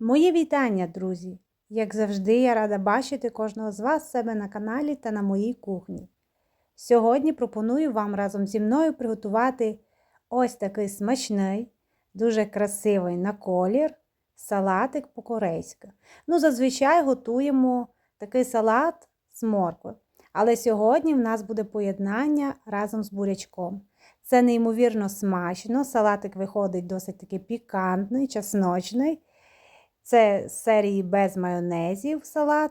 Мої вітання, друзі! Як завжди, я рада бачити кожного з вас себе на каналі та на моїй кухні. Сьогодні пропоную вам разом зі мною приготувати ось такий смачний, дуже красивий на колір салатик по-корейськи. Ну, зазвичай готуємо такий салат з моркви. Але сьогодні в нас буде поєднання разом з бурячком. Це неймовірно смачно, салатик виходить досить таки пікантний, чесночний. Це з серії без майонезів салат.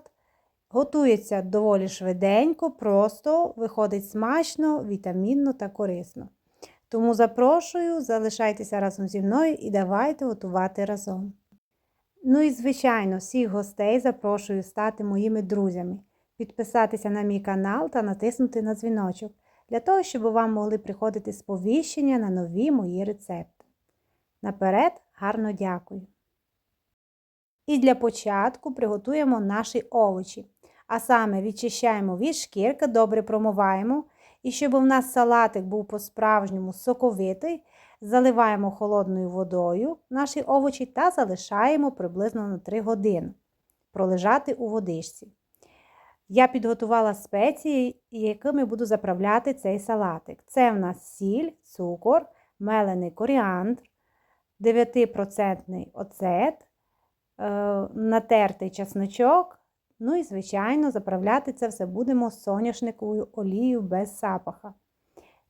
Готується доволі швиденько, просто виходить смачно, вітамінно та корисно. Тому запрошую, залишайтеся разом зі мною і давайте готувати разом. Ну і, звичайно, всіх гостей запрошую стати моїми друзями, підписатися на мій канал та натиснути на дзвіночок, для того, щоб вам могли приходити сповіщення на нові мої рецепти. Наперед, гарно дякую! І для початку приготуємо наші овочі. А саме відчищаємо від шкірки, добре промиваємо. І щоб у нас салатик був по-справжньому соковитий, заливаємо холодною водою наші овочі та залишаємо приблизно на 3 години пролежати у водичці. Я підготувала спеції, якими буду заправляти цей салатик. Це в нас сіль, цукор, мелений коріандр, 9% оцет, натертий чесночок. Ну і, звичайно, заправляти це все будемо соняшниковою олією без запаха.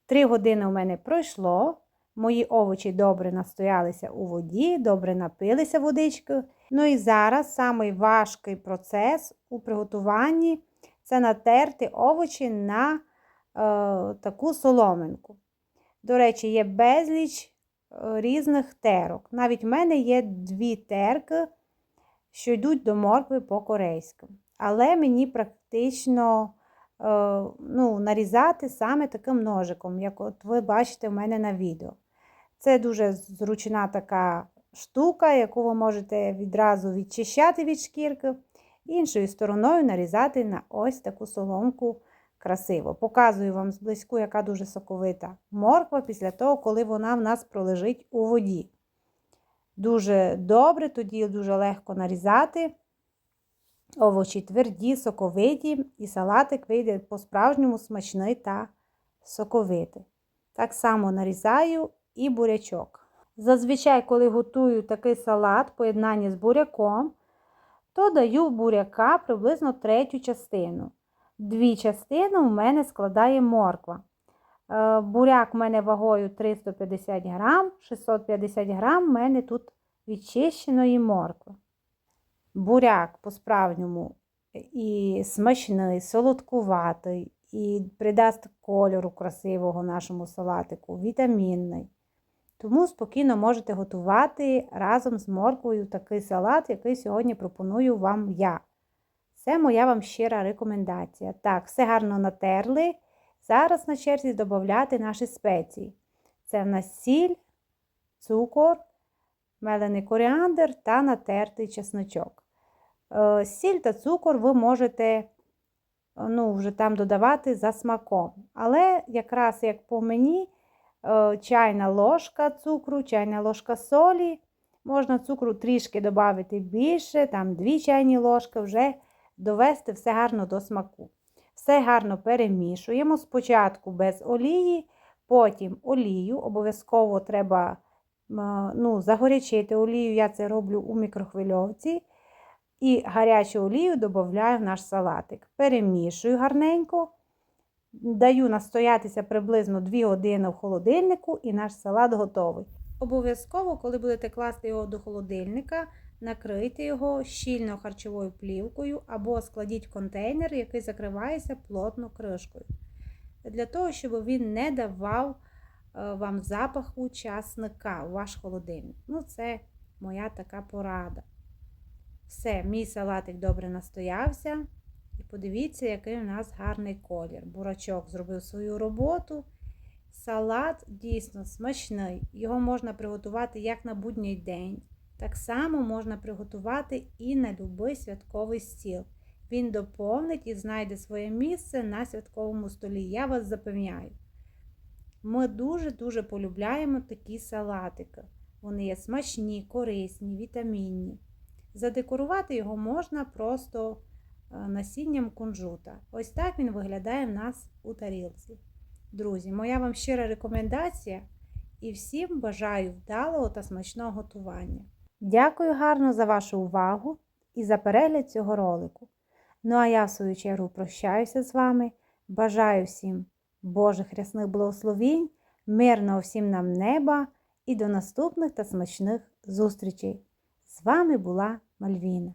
Три години у мене пройшло. Мої овочі добре настоялися у воді, добре напилися водичкою. Ну і зараз самий важкий процес у приготуванні це натерти овочі на е, таку соломинку. До речі, є безліч е, різних терок. Навіть в мене є дві терки що йдуть до моркви по-корейськи. Але мені практично е, ну, нарізати саме таким ножиком, як от ви бачите в мене на відео. Це дуже зручна така штука, яку ви можете відразу відчищати від шкірки, іншою стороною нарізати на ось таку соломку красиво. Показую вам зблизьку, яка дуже соковита морква після того, коли вона в нас пролежить у воді. Дуже добре, тоді дуже легко нарізати. Овочі тверді, соковиті, і салатик вийде по-справжньому смачний та соковитий. Так само нарізаю і бурячок. Зазвичай, коли готую такий салат, поєднання з буряком, то даю буряка приблизно третю частину. Дві частини у мене складає морква. Е, буряк у мене вагою 350 грам, 650 грам у мене тут відчищеної моркви. Буряк по-справжньому і смачний, солодкуватий, і придасть кольору красивого нашому салатику, вітамінний. Тому спокійно можете готувати разом з морквою такий салат, який сьогодні пропоную вам я. Це моя вам щира рекомендація. Так, все гарно натерли. Зараз на черзі додати наші спеції. Це в нас сіль, цукор, мелений коріандр та натертий чесночок. Е, сіль та цукор ви можете ну, вже там додавати за смаком. Але якраз як по мені, е, чайна ложка цукру, чайна ложка солі. Можна цукру трішки додати більше, там 2 чайні ложки, вже довести все гарно до смаку. Все гарно перемішуємо. Спочатку без олії, потім олію. Обов'язково треба ну, загорячити олію, я це роблю у мікрохвильовці. І гарячу олію додаю в наш салатик. Перемішую гарненько, даю настоятися приблизно 2 години в холодильнику, і наш салат готовий. Обов'язково, коли будете класти його до холодильника, накрийте його щільно харчовою плівкою або складіть контейнер, який закривається плотно кришкою. Для того, щоб він не давав е, вам запаху часника у ваш холодильник. Ну, це моя така порада. Все, мій салатик добре настоявся. І подивіться, який у нас гарний колір. Бурачок зробив свою роботу. Салат дійсно смачний. Його можна приготувати як на будній день. Так само можна приготувати і на будь-який святковий стіл. Він доповнить і знайде своє місце на святковому столі. Я вас запевняю. Ми дуже-дуже полюбляємо такі салатики. Вони є смачні, корисні, вітамінні. Задекорувати його можна просто е, насінням кунжута. Ось так він виглядає в нас у тарілці. Друзі, моя вам щира рекомендація і всім бажаю вдалого та смачного готування. Дякую гарно за вашу увагу і за перегляд цього ролику. Ну а я, в свою чергу, прощаюся з вами. Бажаю всім Божих рясних благословінь, мирного всім нам неба і до наступних та смачних зустрічей. З вами була Мальвіна.